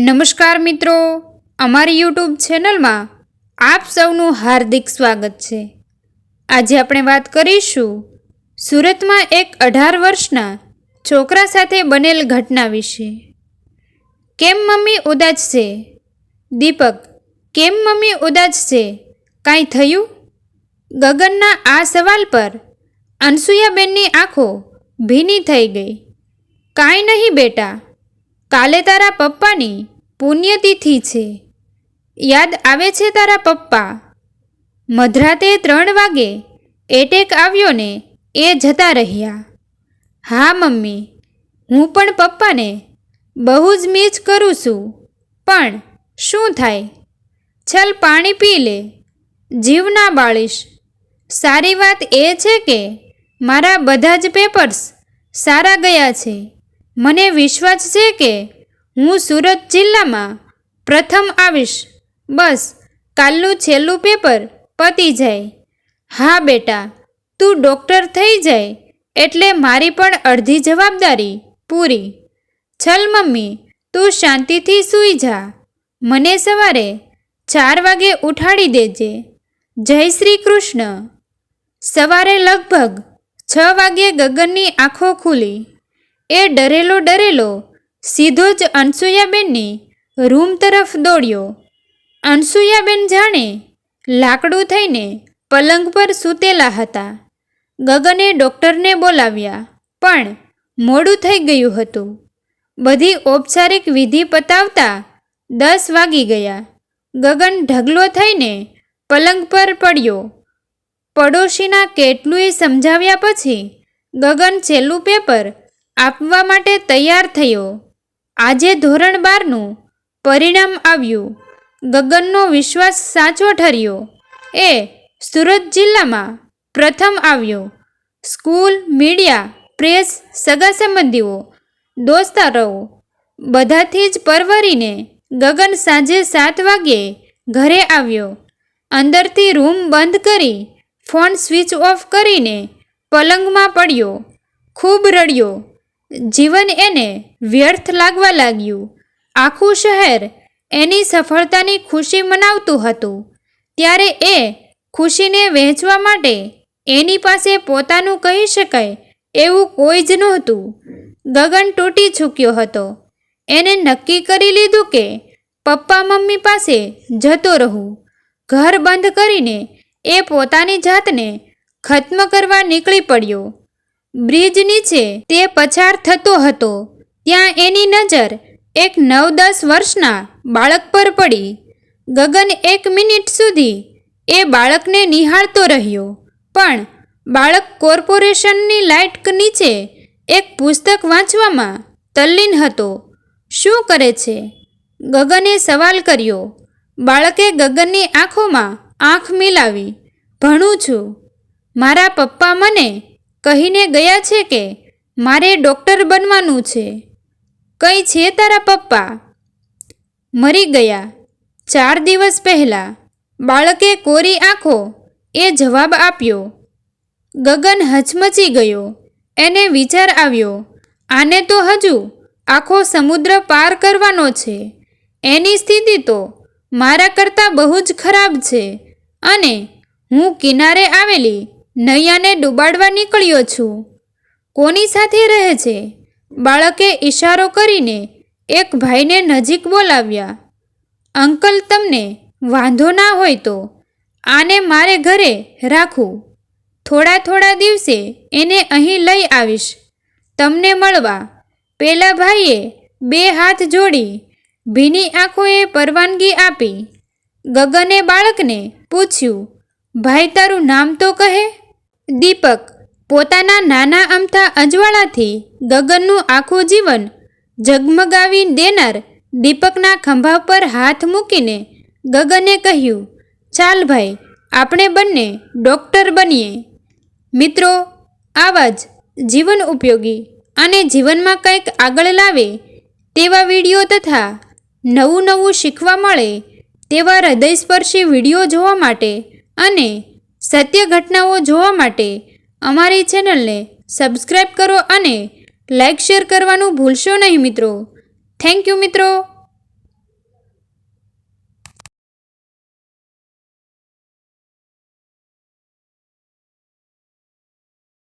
નમસ્કાર મિત્રો. અમારી યુટ્યુબ ચેનલમાં આપ સૌનું હાર્દિક સ્વાગત છે. આજે આપણે વાત કરીશું સુરતમાં એક અઢાર વર્ષના છોકરા સાથે બનેલ ઘટના વિશે. કેમ મમ્મી ઉદાસ છે? દીપક, કેમ મમ્મી ઉદાસ છે? કાંઈ થયું? ગગનના આ સવાલ પર અનસુયાબેનની આંખો ભીની થઈ ગઈ. કાંઈ નહીં બેટા. કાલે તારા પપ્પાની પુણ્યતિથિ છે. યાદ આવે છે તારા પપ્પા? મધરાતે ત્રણ વાગે એટેક આવ્યો ને એ જતા રહ્યા. હા, મમ્મી, હું પણ પપ્પાને બહુ જ મિસ કરું છું. પણ શું થાય? છલ પાણી પી લે. જીવ ના બાળીશ. સારી વાત એ છે કે મારા બધા જ પેપર્સ સારા ગયા છે. મને વિશ્વાસ છે કે હું સુરત જિલ્લામાં પ્રથમ આવીશ. બસ, કાલનું છેલ્લું પેપર પતી જાય. હા બેટા, તું ડૉક્ટર થઈ જાય એટલે મારી પણ અડધી જવાબદારી પૂરી. છલ મમ્મી, તું શાંતિથી સૂઈ જા. મને સવારે ચાર વાગે ઉઠાડી દેજે. જય શ્રી કૃષ્ણ. સવારે લગભગ છ વાગ્યે ગગનની આંખો ખુલી. એ ડરેલો ડરેલો સીધો જ અનસુયાબેનની રૂમ તરફ દોડ્યો. અનસુયાબેન જાણે લાકડું થઈને પલંગ પર સૂતેલા હતા. ગગને ડૉક્ટરને બોલાવ્યા, પણ મોડું થઈ ગયું હતું. બધી ઔપચારિક વિધિ પતાવતા દસ વાગી ગયા. ગગન ઢગલો થઈને પલંગ પર પડ્યો. પડોશીના કેટલુંય સમજાવ્યા પછી ગગન છેલ્લું પેપર આપવા માટે તૈયાર થયો. આજે ધોરણ બારનું પરિણામ આવ્યું. ગગનનો વિશ્વાસ સાચો ઠર્યો. એ સુરત જિલ્લામાં પ્રથમ આવ્યો. સ્કૂલ, મીડિયા, પ્રેસ, સગા સંબંધીઓ, દોસ્તારો, બધાથી જ પરવરીને ગગન સાંજે સાત વાગ્યે ઘરે આવ્યો. અંદરથી રૂમ બંધ કરી ફોન સ્વિચ ઓફ કરીને પલંગમાં પડ્યો. ખૂબ રડ્યો. જીવન એને વ્યર્થ લાગવા લાગ્યું. આખું શહેર એની સફળતાની ખુશી મનાવતું હતું. ત્યારે એ ખુશીને વહેંચવા માટે એની પાસે પોતાનું કહી શકાય એવું કોઈ જ નહોતું. ગગન તૂટી ચૂક્યો હતો. એને નક્કી કરી લીધું કે પપ્પા મમ્મી પાસે જતો રહું. ઘર બંધ કરીને એ પોતાની જાતને ખત્મ કરવા નીકળી પડ્યો. બ્રિજ નીચે તે પછાર થતો હતો. ત્યાં એની નજર એક નવ દસ વર્ષના બાળક પર પડી. ગગન એક મિનિટ સુધી એ બાળકને નિહાળતો રહ્યો. પણ બાળક કોર્પોરેશનની લાઇટ નીચે એક પુસ્તક વાંચવામાં તલ્લીન હતો. શું કરે છે? ગગને સવાલ કર્યો. બાળકે ગગનની આંખોમાં આંખ મિલાવી. ભણું છું. મારા પપ્પા મને કહીને ગયા છે કે, મારે ડૉક્ટર બનવાનું છે. કંઈ છે તારા પપ્પા? મરી ગયા. ચાર દિવસ પહેલાં બાળકે કોરી આંખો એ જવાબ આપ્યો. ગગન હચમચી ગયો. એને વિચાર આવ્યો, આને તો હજુ આખો સમુદ્ર પાર કરવાનો છે. એની સ્થિતિ તો મારા કરતાં બહુ જ ખરાબ છે. અને હું કિનારે આવેલી નૈયાને ડૂબાડવા નીકળ્યો છું. કોની સાથે રહે છે? બાળકે ઈશારો કરીને એક ભાઈને નજીક બોલાવ્યા. અંકલ, તમને વાંધો ના હોય તો આને મારે ઘરે રાખું. થોડા થોડા દિવસે એને અહીં લઈ આવીશ. તમને મળવા પેલા ભાઈએ બે હાથ જોડી ભીની આંખોએ પરવાનગી આપી. ગગને બાળકને પૂછ્યું, ભાઈ, તારું નામ તો કહે? દીપક પોતાના નાના અમથા અજવાળાથી ગગનનું આખું જીવન ઝગમગાવી દેનાર દીપકના ખંભા પર હાથ મૂકીને ગગને કહ્યું, ચાલ ભાઈ, આપણે બંને ડૉક્ટર બનીએ. મિત્રો આવા જ જીવન ઉપયોગી અને જીવનમાં કંઈક આગળ લાવે તેવા વીડિયો તથા નવું નવું શીખવા મળે તેવા હૃદયસ્પર્શી વીડિયો જોવા માટે અને સત્ય ઘટનાઓ જોવા માટે અમારી ચેનલને સબસ્ક્રાઈબ કરો અને લાઈક શેર કરવાનું ભૂલશો નહીં મિત્રો. થેન્ક યુ મિત્રો.